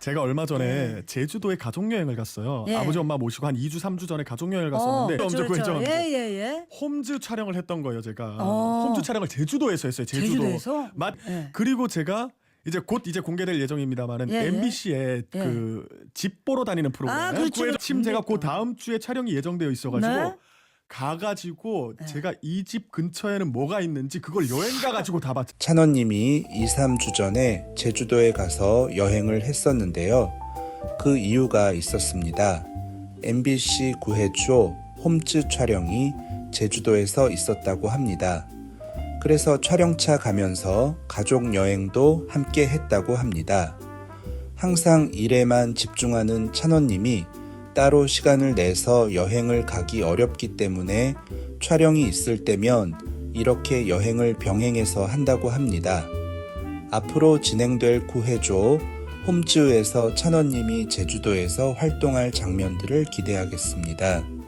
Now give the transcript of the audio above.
제가 얼마 전에 예. 제주도에 가족 여행을 갔어요. 예. 아버지 엄마 모시고 한 2주 3주 전에 가족 여행을 갔었는데 그렇죠, 엄청 그렇죠. 구해져 예, 예, 예. 홈즈 촬영을 했던 거예요, 제가. 어. 홈즈 촬영을 제주도에서 했어요. 제주도. 맞. 예. 그리고 제가 이제 곧 이제 공개될 예정입니다만은 예, 예. MBC에 예. 그집 보러 다니는 프로그램. 아, 그에서 침 제가. 그 다음 주에 촬영이 예정되어 있어가지고 네. 가가지고 예. 제가 이 집 근처에는 뭐가 있는지 그걸 여행 가가지고 다 봤죠. 찬원님이 2, 3주 전에 제주도에 가서 여행을 했었는데요. 그 이유가 있었습니다. MBC 9회초 홈즈 촬영이 제주도에서 있었다고 합니다. 그래서 촬영차 가면서 가족 여행도 함께 했다고 합니다. 항상 일에만 집중하는 찬원님이 따로 시간을 내서 여행을 가기 어렵기 때문에 촬영이 있을 때면 이렇게 여행을 병행해서 한다고 합니다. 앞으로 진행될 9회조 홈즈에서 찬원님이 제주도에서 활동할 장면들을 기대하겠습니다.